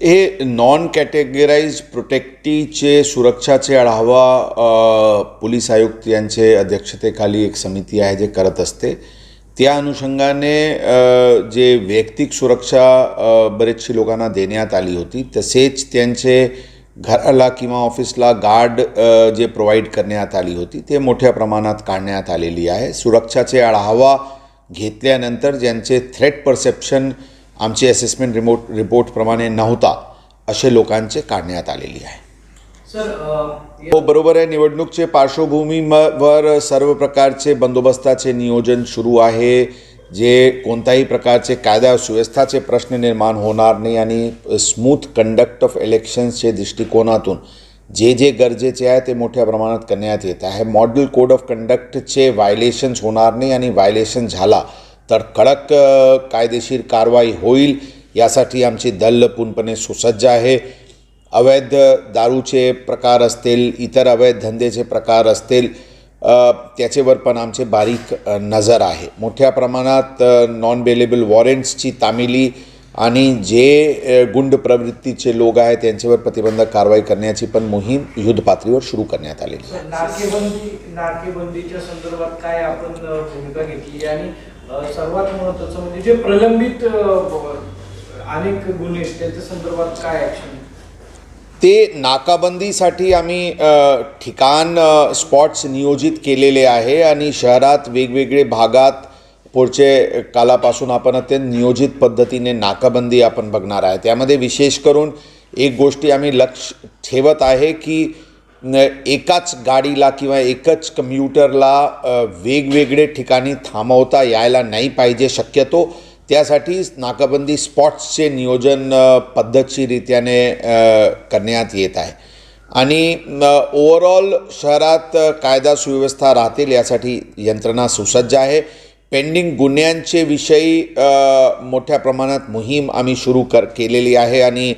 हे non categorise प्रोटेक्टीचे सुरक्षाचे आढावा police आयुक्त यांचे अध्यक्षतेखाली एक समिती आहे जे करत असते. त्या अनुषंगाने जे वैयक्तिक सुरक्षा बरेचशी लोकांना देण्यात आली होती तसेच त्यांचे घराला किंवा ऑफिसला गार्ड जे प्रोव्हाइड करण्यात आली होती ते मोठ्या प्रमाणात काढण्यात आलेली आहे. सुरक्षाचे आढावा घेतल्यानंतर ज्यांचे थ्रेट परसेप्शन आमची असेसमेंट रिमोट रिपोर्टप्रमाणे नव्हता असे लोकांचे काढण्यात आलेली आहे. हो बरोबर आहे. निवडणूकचे पार्श्वभूमीवर सर्व प्रकारचे बंदोबस्ताचे नियोजन सुरू आहे जे कोणत्याही प्रकारचे कायदा सुव्यवस्थाचे प्रश्न निर्माण होणार नाही आणि स्मूथ कंडक्ट ऑफ इलेक्शन्सचे दृष्टिकोनातून जे जे गरजेचे आहे ते मोठ्या प्रमाणात करण्यात येत आहे. मॉडेल कोड ऑफ कंडक्टचे व्हायलेशन्स होणार नाही आणि व्हायलेशन झाला तर कडक कायदेशीर कारवाई होईल यासाठी आमची दल पूर्णपणे सुसज्ज आहे. अवैध दारूचे प्रकार असतील इतर अवैध धंद्याचे प्रकार असतील त्याच्यावर पण आमचे बारीक नजर आहे. मोठ्या प्रमाणात नॉन बेलेबल वॉरंट्सची तामिली आणि जे गुंड प्रवृत्तीचे लोक आहेत त्यांच्यावर प्रतिबंधक कारवाई करण्याची पण मोहीम युद्धपातळीवर सुरू करण्यात आलेली आहे. सर, नाकेबंदी नाकेबंदीच्या संदर्भात काय आपण भूमिका घेतली आणि सर्वात महत्वाचं म्हणजे जे प्रलंबित अनेक गुन्हे त्यांच्या संदर्भात काय ऍक्शन ते नाकाबंदीसाठी आम्ही ठिकाण स्पॉट्स नियोजित केलेले आहे आणि शहरात वेगवेगळे भागात पुढचे कालापासून आपण ते नियोजित पद्धतीने नाकाबंदी आपण बघणार आहे. त्यामध्ये विशेष करून एक गोष्टी आम्ही लक्ष ठेवत आहे की एकाच गाडीला किंवा एकच कम्प्युटरला वेगवेगळे ठिकाणी थांबवता यायला नाही पाहिजे शक्यतो. त्यासाठी नाकाबंदी स्पॉट्सचे नियोजन पद्धतशीरित्याने करण्यात येत आहे. आणि ओवरऑल शहरात कायदा सुव्यवस्था राहतील यासाठी यंत्रणा सुसज्ज आहे. पेंडिंग गुन्ह्यांचे विषयी मोठ्या प्रमाणात मोहीम आम्ही सुरू कर केलेली आहे आणि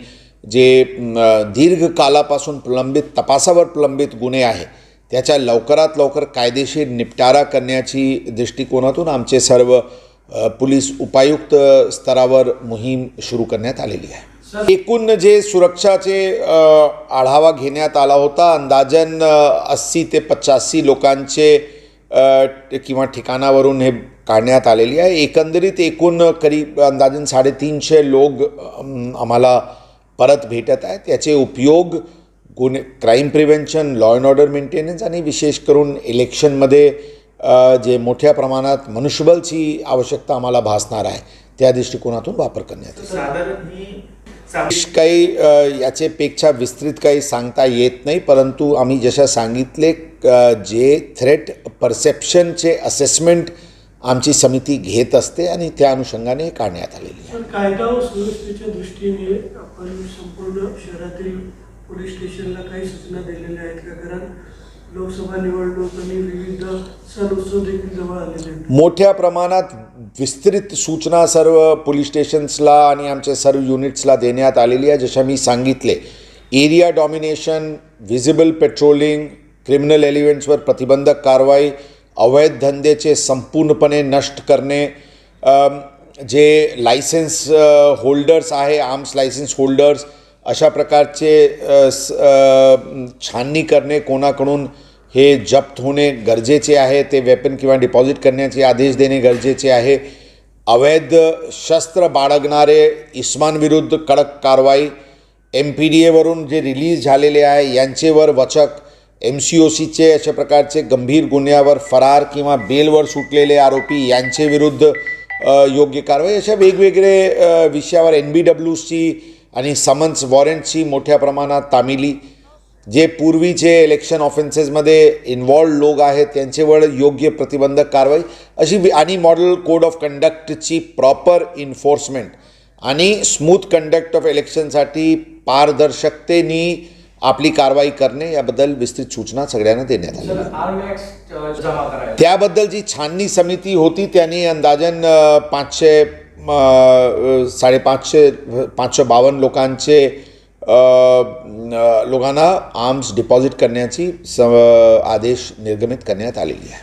जे अ, दीर्घ कालापासून प्रलंबित तपासावर प्रलंबित गुन्हे आहे त्याच्या लवकरात लवकर कायदेशीर निपटारा करण्याची दृष्टिकोनातून आमचे सर्व पोलीस उपायुक्त स्तरावर मोहीम सुरू करण्यात आलेली आहे. एकूण जे सुरक्षाचे आढावा घेण्यात आला होता अंदाजन अस्सी ते पचासी लोकांचे किंवा ठिकाणावरून हे काढण्यात आलेली आहे. एकंदरीत एकूण करीब अंदाजन साडेतीनशे लोक आम्हाला परत भेटत आहेत. त्याचे उपयोग गुन्हे crime prevention law and order maintenance आणि विशेष करून इलेक्शनमध्ये जे मोठ्या प्रमाणात मनुष्यबळची आवश्यकता आम्हाला भासणार आहे त्या दृष्टिकोनातून वापर करण्यात ही विशेष काही याचेपेक्षा विस्तृत काही सांगता येत नाही परंतु आम्ही जशा सांगितले जे थ्रेट परसेप्शनचे असेसमेंट आमची समिती घेत असते आणि त्या अनुषंगाने काढण्यात आलेली आहे. कायदा व सुव्यवस्थेच्या दृष्टीने आपण संपूर्ण शहरातील पोलीस स्टेशनला काही सूचना दिलेल्या आहेत का? कारण लोकसभा निवडणूक आणि विविध सण उत्सव देखील जवळ आलेले आहेत. मोठ्या प्रमाणात विस्तृत सूचना सर्व पोलीस स्टेशन्सला आणि आमच्या सर्व युनिट्सला देण्यात आलेली आहे. जशा मी सांगितले area domination visible patrolling criminal एलिमेंट्सवर प्रतिबंधक कारवाई अवैध धंदेचे संपूर्णपणे नष्ट करणे जे लायसन्स होल्डर्स आहे आर्म्स लायसन्स होल्डर्स अशा प्रकारचे स- छाननी करणे कोणाकडून हे जप्त होणे गरजेचे आहे ते वेपन किंवा डिपॉझिट करण्याचे आदेश देणे गरजेचे आहे. अवैध शस्त्र बाळगणारे इस्मानविरुद्ध कडक कारवाई एम पी डी एवरून जे रिलीज झालेले आहे यांचेवर वचक एम सी ओ सीचे अशा प्रकारचे गंभीर गुन्ह्यावर फरार किंवा बेलवर सुटलेले आरोपी यांचे विरुद्ध योग्य कारवाई अशा वेगवेगळे विषयावर एन बी डब्ल्यूची आणि समन्स वॉरंटची मोठ्या प्रमाणात तामिली जे पूर्वीचे इलेक्शन ऑफेन्सेसमध्ये इन्वॉल्ड लोक आहेत त्यांच्यावर योग्य प्रतिबंधक कारवाई अशी आणि मॉडेल कोड ऑफ कंडक्टची प्रॉपर इन्फोर्समेंट आणि स्मूथ कंडक्ट ऑफ इलेक्शनसाठी पारदर्शकतेनी आपली कारवाई करणे याबद्दल विस्तृत सूचना सगळ्यांना देण्यात आली. त्याबद्दल जी छाननी समिती होती त्यांनी अंदाजन पाचशे साडेपाचशे पाचशे बावन्न लोकांचे लोकांना आर्म्स डिपॉझिट करण्याची स आदेश निर्गमित करण्यात आलेली आहे.